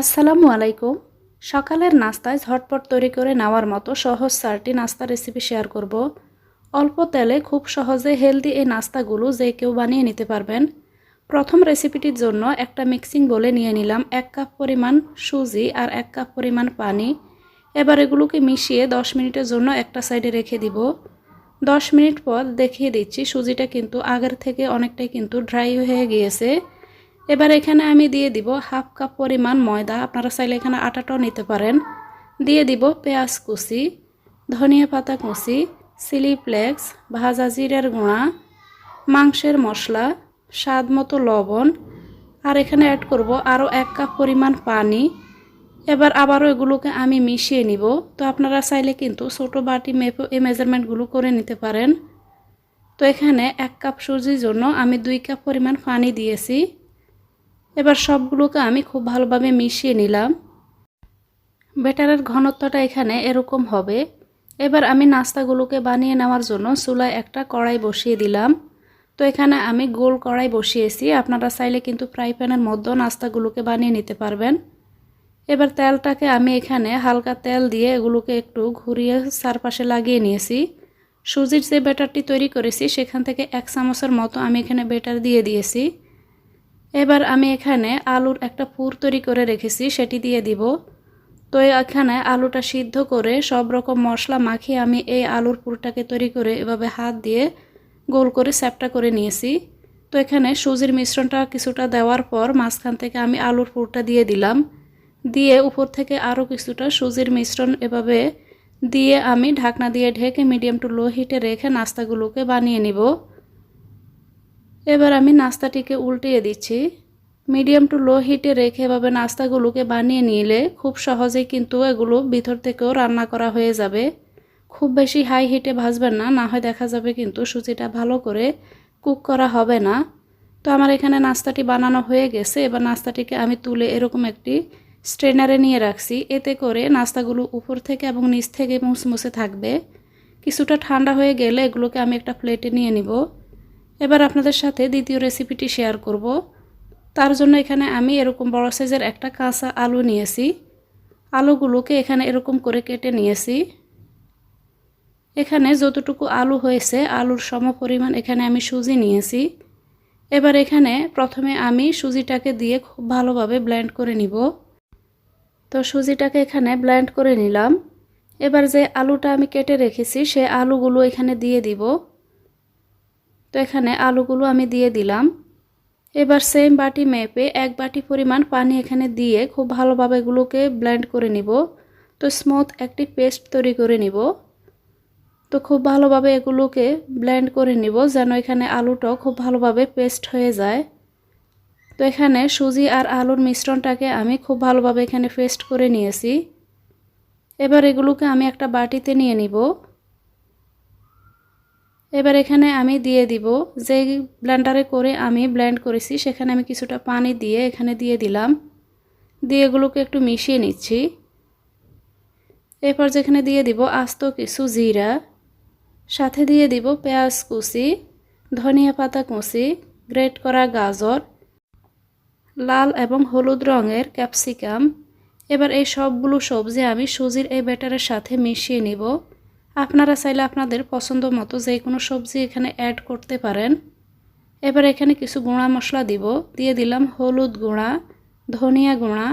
আসসালামু আলাইকুম। সকালের নাস্তায় ঝটপট তৈরি করে নেওয়ার মতো সহজ চারটি নাস্তা রেসিপি শেয়ার করব। অল্প তেলে খুব সহজে হেলদি এই নাস্তাগুলো যে কেউ বানিয়ে নিতে পারবেন। প্রথম রেসিপিটির জন্য একটা মিক্সিং বলে নিয়ে নিলাম এক কাপ পরিমাণ সুজি আর এক কাপ পরিমাণ পানি। এবার এগুলোকে মিশিয়ে 10 মিনিটের জন্য একটা সাইডে রেখে দিব। 10 মিনিট পর দেখিয়ে দিচ্ছি সুজিটা কিন্তু আগের থেকে অনেকটাই কিন্তু ড্রাই হয়ে গিয়েছে। এবার এখানে আমি দিয়ে দিব হাফ কাপ পরিমাণ ময়দা। আপনারা চাইলে এখানে আটাটাও নিতে পারেন। দিয়ে দিব পেঁয়াজ কুচি, ধনিয়া পাতা কুচি, চিলি ফ্লেক্স, ভাজা জিরার গুঁড়া, মাংসের মশলা, স্বাদ মতো লবণ। আর এখানে অ্যাড করব আরও এক কাপ পরিমাণ পানি। এবার আবারও এগুলোকে আমি মিশিয়ে নিব। তো আপনারা চাইলে কিন্তু ছোটো বাটি মেপে এই মেজারমেন্টগুলো করে নিতে পারেন। তো এখানে এক কাপ সুজির জন্য আমি দুই কাপ পরিমাণ পানি দিয়েছি। এবার সবগুলোকে আমি খুব ভালোভাবে মিশিয়ে নিলাম। বেটারের ঘনত্বটা এখানে এরকম হবে। এবার আমি নাস্তাগুলোকে বানিয়ে নেওয়ার জন্য চুলায় একটা কড়াই বসিয়ে দিলাম। তো এখানে আমি গোল কড়াই বসিয়েছি। আপনারা চাইলে কিন্তু ফ্রাই প্যানের মধ্যেও নাস্তাগুলোকে বানিয়ে নিতে পারবেন। এবার তেলটাকে আমি এখানে হালকা তেল দিয়ে এগুলোকে একটু ঘুরিয়ে চারপাশে লাগিয়ে নিয়েছি। সুজির যে ব্যাটারটি তৈরি করেছি, সেখান থেকে এক চামচের মতো আমি এখানে ব্যাটার দিয়ে দিয়েছি। এবার আমি এখানে আলুর একটা পুর তৈরি করে রেখেছি, সেটি দিয়ে দিব। তো এখানে আলুটা সিদ্ধ করে সব রকম মশলা মাখিয়ে আমি এই আলুর পুরটাকে তৈরি করে এভাবে হাত দিয়ে গোল করে স্যাপটা করে নিয়েছি। তো এখানে সুজির মিশ্রণটা কিছুটা দেওয়ার পর মাঝখান থেকে আমি আলুর পুরটা দিয়ে দিলাম। দিয়ে উপর থেকে আরও কিছুটা সুজির মিশ্রণ এভাবে দিয়ে আমি ঢাকনা দিয়ে ঢেকে মিডিয়াম টু লো হিটে রেখে নাস্তাগুলোকে বানিয়ে নিব। এবার আমি নাস্তাটিকে উল্টিয়ে দিচ্ছি। মিডিয়াম টু লো হিটে রেখে এভাবে নাস্তাগুলোকে বানিয়ে নিলে খুব সহজেই কিন্তু এগুলো ভিতর থেকেও রান্না করা হয়ে যাবে। খুব বেশি হাই হিটে ভাজবেন না না হয় দেখা যাবে কিন্তু সুজিটা ভালো করে কুক করা হবে না। তো আমার এখানে নাস্তাটি বানানো হয়ে গেছে। এবার নাস্তাটিকে আমি তুলে এরকম একটি স্ট্রেনারে নিয়ে রাখছি। এতে করে নাস্তাগুলো উপর থেকে এবং নিচ থেকে মুসমুসে থাকবে। কিছুটা ঠান্ডা হয়ে গেলে এগুলোকে আমি একটা প্লেটে নিয়ে নিব। এবার আপনাদের সাথে দ্বিতীয় রেসিপিটি শেয়ার করব। তার জন্য এখানে আমি এরকম বড় সাইজের একটা কাঁচা আলু নিয়েছি। আলুগুলোকে এখানে এরকম করে কেটে নিয়েছি। এখানে যতটুকু আলু হয়েছে, আলুর সম পরিমাণ এখানে আমি সুজি নিয়েছি। এবার এখানে প্রথমে আমি সুজিটাকে দিয়ে খুব ভালোভাবে ব্লেন্ড করে নিব। তো সুজিটাকে এখানে ব্লেন্ড করে নিলাম। এবার যে আলুটা আমি কেটে রেখেছি, সে আলুগুলো এখানে দিয়ে দিব। তো এখানে আলুগুলো আমি দিয়ে দিলাম। এবার সেম বাটি মেপে এক বাটি পরিমাণ পানি এখানে দিয়ে খুব ভালোভাবে এগুলোকে ব্লেন্ড করে নিব। তো স্মুথ একটি পেস্ট তৈরি করে নিব। তো খুব ভালোভাবে এগুলোকে ব্লেন্ড করে নিব যেন এখানে আলুটাও খুব ভালোভাবে পেস্ট হয়ে যায়। তো এখানে সুজি আর আলুর মিশ্রণটাকে আমি খুব ভালোভাবে এখানে পেস্ট করে নিয়েছি। এবার এগুলোকে আমি একটা বাটিতে নিয়ে নিব। এবার এখানে আমি দিয়ে দিব। যে ব্লেন্ডারে করে আমি ব্লেন্ড করেছি, সেখানে আমি কিছুটা পানি দিয়ে এখানে দিয়ে দিলাম। দিয়ে এগুলোকে একটু মিশিয়ে নিচ্ছি। এরপর যেখানে দিয়ে দিব আস্ত কিছু জিরা। সাথে দিয়ে দিব পেঁয়াজ কুচি, ধনিয়া পাতা কুচি, গ্রেট করা গাজর, লাল এবং হলুদ রঙের ক্যাপসিকাম। এবার এই সবগুলো সবজি আমি সুজির এই ব্যাটারের সাথে মিশিয়ে নিব। আপনারা চাইলে আপনাদের পছন্দ মতো যে কোনো সবজি এখানে অ্যাড করতে পারেন। এবার এখানে কিছু গুঁড়া মশলা দিব। দিয়ে দিলাম হলুদ গুঁড়া, ধনিয়া গুঁড়া,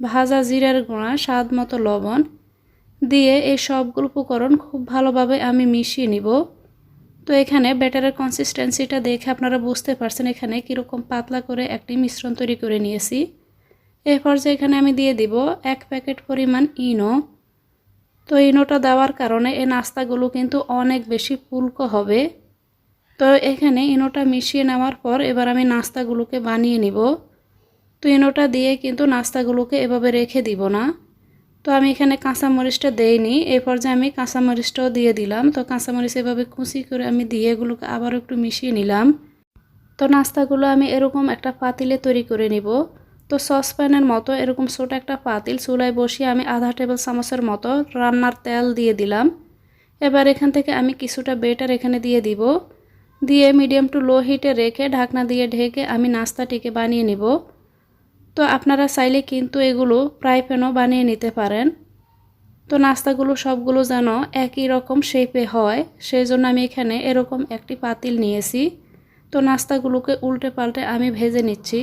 ভাজা জিরার গুঁড়া, স্বাদ মতো লবণ। দিয়ে এই সবগুলো উপকরণ খুব ভালোভাবে আমি মিশিয়ে নিব। তো এখানে ব্যাটারের কনসিস্টেন্সিটা দেখে আপনারা বুঝতে পারছেন এখানে কীরকম পাতলা করে একটি মিশ্রণ তৈরি করে নিয়েছি। এরপর যে এখানে আমি দিয়ে দিব এক প্যাকেট পরিমাণ ইনো। তো ইনোটা দেওয়ার কারণে এই নাস্তাগুলো কিন্তু অনেক বেশি ফুলকো হবে। তো এখানে ইনোটা মিশিয়ে নেওয়ার পর এবার আমি নাস্তাগুলোকে বানিয়ে নিব। তো ইনোটা দিয়ে কিন্তু নাস্তাগুলোকে এভাবে রেখে দিব না। তো আমি এখানে কাঁচামরিচটা দেইনি এই পর্যায়ে আমি কাঁচামরিচটাও দিয়ে দিলাম। তো কাঁচামরিচ এভাবে কুচি করে আমি দিয়ে এগুলোকে আবার একটু মিশিয়ে নিলাম। তো নাস্তাগুলো আমি এরকম একটা পাতিলে তৈরি করে নিব। তো সসপ্যানের মতো এরকম ছোটো একটা পাতিল চুলায় বসিয়ে আমি আধা টেবিল চামচের মতো রান্নার তেল দিয়ে দিলাম। এবার এখান থেকে আমি কিছুটা বেটার এখানে দিয়ে দিব। দিয়ে মিডিয়াম টু লো হিটে রেখে ঢাকনা দিয়ে ঢেকে আমি নাস্তাটিকে বানিয়ে নিব। তো আপনারা চাইলে কিন্তু এগুলো ফ্রাই প্যানও বানিয়ে নিতে পারেন। তো নাস্তাগুলো সবগুলো যেন একই রকম শেপে হয় সেই জন্য আমি এখানে এরকম একটি পাতিল নিয়েছি। তো নাস্তাগুলোকে উল্টে পাল্টে আমি ভেজে নিচ্ছি।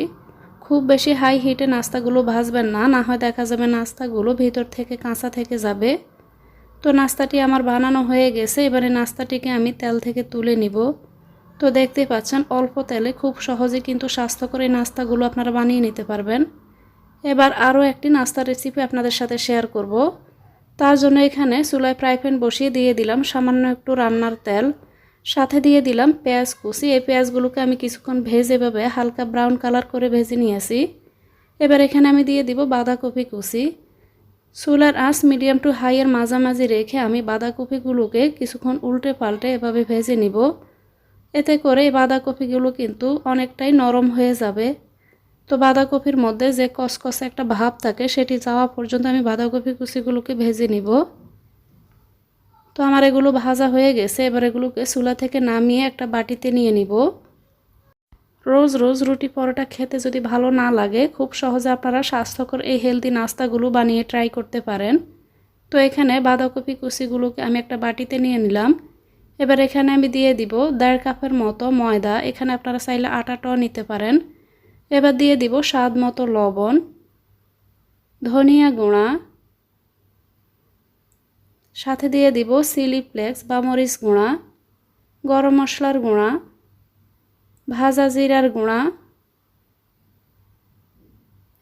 খুব বেশি হাই হিটে নাস্তাগুলো ভাজবেন না না হয় দেখা যাবে নাস্তাগুলো ভিতর থেকে কাঁচা থেকে যাবে। তো নাস্তাটি আমার বানানো হয়ে গেছে, এবারে নাস্তাটিকে আমি তেল থেকে তুলে নিব। তো দেখতেই পাচ্ছেন, অল্প তেলে খুব সহজে কিন্তু স্বাস্থ্যকর এই নাস্তাগুলো আপনারা বানিয়ে নিতে পারবেন। এবার আরও একটি নাস্তার রেসিপি আপনাদের সাথে শেয়ার করব। তার জন্য এখানে চুলায় ফ্রাই প্যান বসিয়ে দিয়ে দিলাম, সামান্য একটু রান্নার তেল। সাথে দিয়ে দিলাম পেঁয়াজ কুচি। এই পেঁয়াজগুলোকে আমি কিছুক্ষণ ভেজে এভাবে হালকা ব্রাউন কালার করে ভেজে নিয়েছি। এবার এখানে আমি দিয়ে দিব বাঁধাকপি কুচি। চুলার আঁচ মিডিয়াম টু হাইয়ের মাঝামাঝি রেখে আমি বাঁধাকপিগুলোকে কিছুক্ষণ উল্টে পাল্টে এভাবে ভেজে নিব। এতে করে এই বাঁধাকপিগুলো কিন্তু অনেকটাই নরম হয়ে যাবে। তো বাঁধাকপির মধ্যে যে কসকসে একটা ভাব থাকে, সেটি যাওয়া পর্যন্ত আমি বাঁধাকপি কুচিগুলোকে ভেজে নিব। তো আমার এগুলো ভাজা হয়ে গেছে, এবার এগুলোকে চুলা থেকে নামিয়ে একটা বাটিতে নিয়ে নিব। রোজ রোজ রুটি পরোটা খেতে যদি ভালো না লাগে, খুব সহজে আপনারা স্বাস্থ্যকর এই হেলদি নাস্তাগুলো বানিয়ে ট্রাই করতে পারেন। তো এখানে বাঁধাকপি কুচিগুলোকে আমি একটা বাটিতে নিয়ে নিলাম। এবার এখানে আমি দিয়ে দিব দেড় কাপের মতো ময়দা, এখানে আপনারা চাইলে আটাটাও নিতে পারেন। এবার দিয়ে দিব স্বাদ মতো লবণ, ধনিয়া গুঁড়া সাথে দিয়ে দিব চিলি ফ্লেক্স বা মরিচ গুঁড়া, গরম মশলার গুঁড়া, ভাজা জিরার গুঁড়া।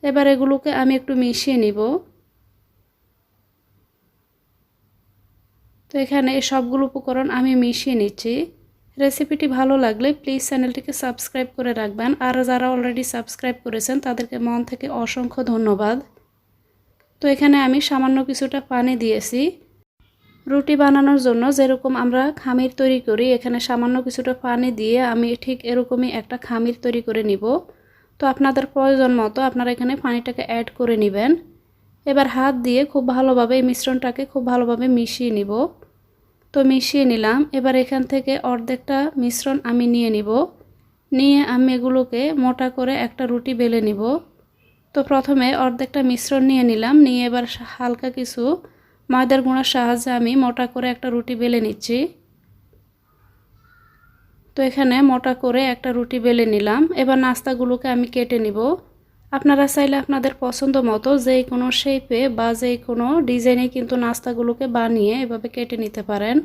এবার এগুলোকে আমি একটু মিশিয়ে নিব। তো এখানে এই সবগুলো উপকরণ আমি মিশিয়ে নিচ্ছি। রেসিপিটি ভালো লাগলে প্লিজ চ্যানেলটিকে সাবস্ক্রাইব করে রাখবেন। আর যারা অলরেডি সাবস্ক্রাইব করেছেন, তাদেরকে মন থেকে অসংখ্য ধন্যবাদ। তো এখানে আমি সামান্য কিছুটা পানি দিয়েছি। রুটি বানানোর জন্য যেরকম আমরা খামির তৈরি করি, এখানে সামান্য কিছুটা পানি দিয়ে আমি ঠিক এরকমই একটা খামির তৈরি করে নিব। তো আপনাদের প্রয়োজন মতো আপনারা এখানে পানিটাকে অ্যাড করে নেবেন। এবার হাত দিয়ে খুব ভালোভাবে এই মিশ্রণটাকে খুব ভালোভাবে মিশিয়ে নিব। তো মিশিয়ে নিলাম, এবার এখান থেকে অর্ধেকটা মিশ্রণ আমি নিয়ে নিব। নিয়ে আমি এগুলোকে মোটা করে একটা রুটি বেলে নিব। তো প্রথমে অর্ধেকটা মিশ্রণ নিয়ে নিলাম, নিয়ে এবার হালকা কিছু ময়দার গুঁড়ার সাহায্যে আমি মোটা করে একটা রুটি বেলে নিচ্ছি। তো এখানে মোটা করে একটা রুটি বেলে নিলাম। এবার নাস্তাগুলোকে আমি কেটে নিব। আপনারা চাইলে আপনাদের পছন্দ মতো যে কোনো শেপে বা যে কোনো ডিজাইনে কিন্তু নাস্তাগুলোকে বানিয়ে এভাবে কেটে নিতে পারেন।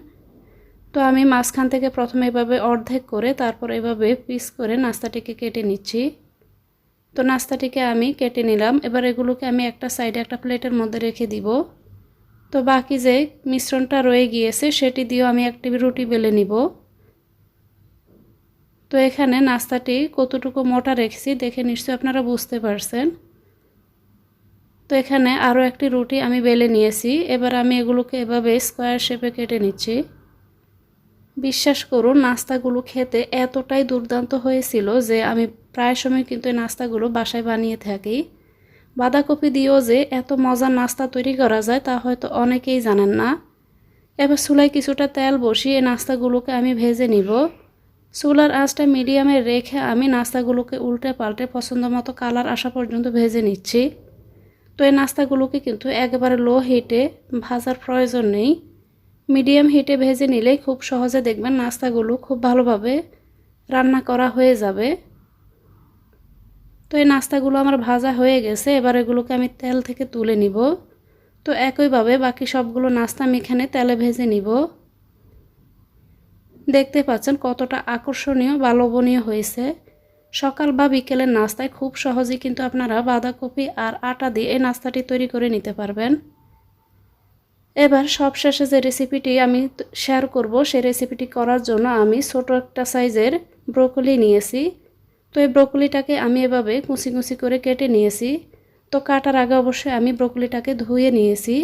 তো আমি মাঝখান থেকে প্রথমে এভাবে অর্ধেক করে তারপর এভাবে পিস করে নাস্তাটিকে কেটে নিচ্ছি। তো নাস্তাটিকে আমি কেটে নিলাম। এবার এগুলোকে আমি একটা সাইডে একটা প্লেটের মধ্যে রেখে দিব। তো বাকি যে মিশ্রণটা রয়ে গিয়েছে, সেটি দিয়েও আমি একটি রুটি বেলে নিব। তো এখানে নাস্তাটি কতটুকু মোটা রেখেছি, দেখে নিশ্চয়ই আপনারা বুঝতে পারছেন। তো এখানে আরও একটি রুটি আমি বেলে নিয়েছি। এবার আমি এগুলোকে এভাবে স্কোয়ার শেপে কেটে নিচ্ছি। বিশ্বাস করুন, নাস্তাগুলো খেতে এতটাই দুর্দান্ত হয়েছিল যে আমি প্রায় সময় কিন্তু এই নাস্তাগুলো বাসায় বানিয়ে থাকি। বাঁধাকপি দিয়েও যে এত মজার নাস্তা তৈরি করা যায় তা হয়তো অনেকেই জানেন না। এবার চুলায় কিছুটা তেল বসিয়ে নাস্তাগুলোকে আমি ভেজে নিব। চুলার আঁচটা মিডিয়ামে রেখে আমি নাস্তাগুলোকে উল্টে পাল্টে পছন্দ মতো কালার আসা পর্যন্ত ভেজে নিচ্ছি। তো এই নাস্তাগুলোকে কিন্তু একেবারে লো হিটে ভাজার প্রয়োজন নেই। মিডিয়াম হিটে ভেজে নিলেই খুব সহজে দেখবেন নাস্তাগুলো খুব ভালোভাবে রান্না করা হয়ে যাবে। তো এই নাস্তাগুলো আমার ভাজা হয়ে গেছে, এবার এগুলোকে আমি তেল থেকে তুলে নিব। তো একইভাবে বাকি সবগুলো নাস্তা আমি এখানে তেলে ভেজে নিব। দেখতে পাচ্ছেন কতটা আকর্ষণীয় বা লোভনীয় হয়েছে। সকাল বা বিকেলের নাস্তায় খুব সহজেই কিন্তু আপনারা বাঁধাকপি আর আটা দিয়ে এই নাস্তাটি তৈরি করে নিতে পারবেন। এবার সবশেষে যে রেসিপিটি আমি শেয়ার করব সেই রেসিপিটি করার জন্য আমি ছোট একটা সাইজের ব্রোকলি নিয়েছি। তো এই ব্রোকলিটাকে আমি এভাবে কুচি কুচি করে কেটে নিয়েছি। তো কাটার আগে অবশ্যই আমি ব্রোকলিটাকে ধুয়ে নিয়েছি।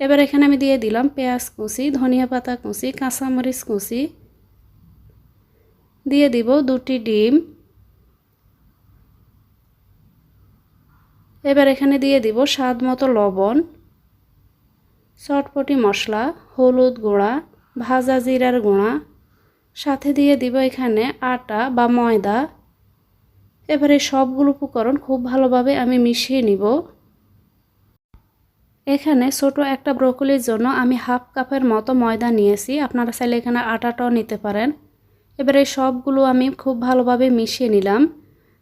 এবার এখানে আমি দিয়ে দিলাম পেঁয়াজ কুচি, ধনিয়া পাতা কুচি, কাঁচামরিচ কুচি। দিয়ে দিব দুটি ডিম। এবার এখানে দিয়ে দিব স্বাদ মতো লবণ, চটপটি মশলা, হলুদ গুঁড়া, ভাজা জিরার গুঁড়া সাথে দিয়ে দিব এখানে আটা বা ময়দা। এবারে সবগুলো উপকরণ খুব ভালোভাবে আমি মিশিয়ে নিব। এখানে ছোট একটা ব্রোকলির জন্য আমি হাফ কাপের মতো ময়দা নিয়েছি। আপনারা চাইলে এখানে আটাটাও নিতে পারেন। এবারে সবগুলো আমি খুব ভালোভাবে মিশিয়ে নিলাম।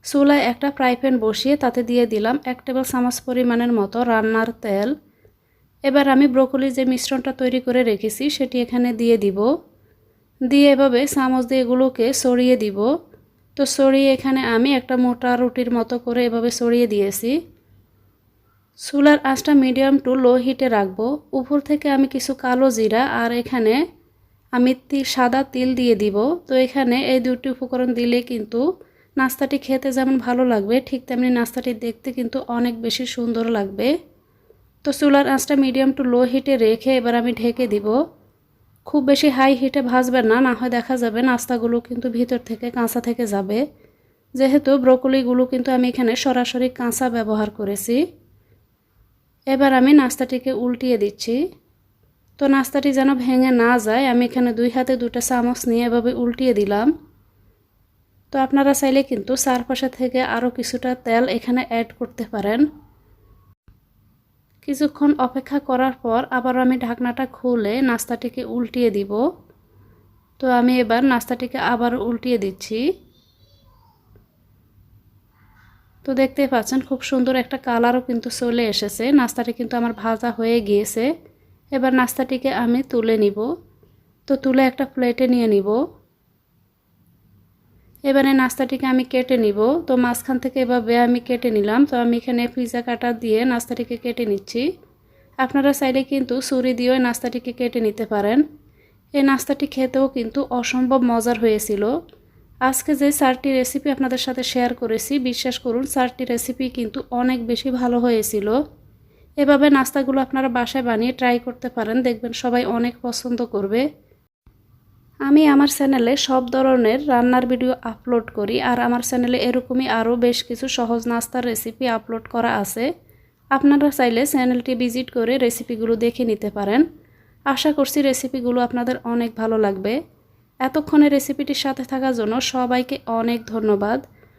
চুলায় একটা ফ্রাই প্যান বসিয়ে তাতে দিয়ে দিলাম এক টেবিল চামচ পরিমাণের মতো রান্নার তেল। এবার আমি ব্রোকলির যে মিশ্রণটা তৈরি করে রেখেছি সেটি এখানে দিয়ে দিব। দিয়ে এভাবে চামচ দিয়ে এগুলোকে সরিয়ে দিব। তো সরিয়ে এখানে আমি একটা মোটা রুটির মতো করে এভাবে সরিয়ে দিয়েছি। চুলার আঁচটা মিডিয়াম টু লো হিটে রাখব। উপর থেকে আমি কিছু কালো জিরা আর এখানে আমি তিল সাদা তিল দিয়ে দিব। তো এখানে এই দুটি উপকরণ দিলে কিন্তু নাস্তাটি খেতে যেমন ভালো লাগবে, ঠিক তেমনি নাস্তাটি দেখতে কিন্তু অনেক বেশি সুন্দর লাগবে। তো চুলার আঁচটা মিডিয়াম টু লো হিটে রেখে এবার আমি ঢেকে দিব। খুব বেশি হাই হিটে ভাজবেন না না হয় দেখা যাবে নাস্তাগুলো কিন্তু ভিতর থেকে কাঁচা থেকে যাবে। যেহেতু ব্রোকলিগুলো কিন্তু আমি এখানে সরাসরি কাঁচা ব্যবহার করেছি। এবার আমি নাস্তাটিকে উল্টিয়ে দিচ্ছি। তো নাস্তাটি যেন ভেঙে না যায়, আমি এখানে দুই হাতে দুটো চামচ নিয়ে এভাবে উল্টিয়ে দিলাম। তো আপনারা চাইলে কিন্তু চারপাশে থেকে আরও কিছুটা তেল এখানে অ্যাড করতে পারেন। কিছুক্ষণ অপেক্ষা করার পর আবার আমি ঢাকনাটা খুলে নাস্তাটিকে উল্টিয়ে দিব। তো আমি এবার নাস্তাটিকে আবার উল্টিয়ে দিচ্ছি। তো দেখতেই পাচ্ছেন খুব সুন্দর একটা কালারও কিন্তু চলে এসেছে। নাস্তাটি কিন্তু আমার ভাজা হয়ে গিয়েছে। এবার নাস্তাটিকে আমি তুলে নিব। তো তুলে একটা প্লেটে নিয়ে নিব। এবারে নাস্তাটিকে আমি কেটে নিব। তো মাঝখান থেকে এভাবে আমি কেটে নিলাম। তো আমি এখানে পিজা কাটা দিয়ে নাস্তাটিকে কেটে নিচ্ছি। আপনারা চাইলে কিন্তু ছুরি দিয়েও নাস্তাটিকে কেটে নিতে পারেন। এই নাস্তাটি খেতেও কিন্তু অসম্ভব মজার হয়েছিল। আজকে যে চারটি রেসিপি আপনাদের সাথে শেয়ার করেছি, বিশ্বাস করুন চারটি রেসিপি কিন্তু অনেক বেশি ভালো হয়েছিল। এভাবে নাস্তাগুলো আপনারা বাসায় বানিয়ে ট্রাই করতে পারেন। দেখবেন সবাই অনেক পছন্দ করবে। আমি আমার চ্যানেলে সব ধরনের রান্নার ভিডিও আপলোড করি আর আমার চ্যানেলে এরকমই আরও বেশ কিছু সহজ নাস্তার রেসিপি আপলোড করা আছে। আপনারা চাইলে চ্যানেলটি ভিজিট করে রেসিপিগুলো দেখে নিতে পারেন। আশা করছি রেসিপিগুলো আপনাদের অনেক ভালো লাগবে। এতক্ষণে রেসিপিটির সাথে থাকার জন্য সবাইকে অনেক ধন্যবাদ।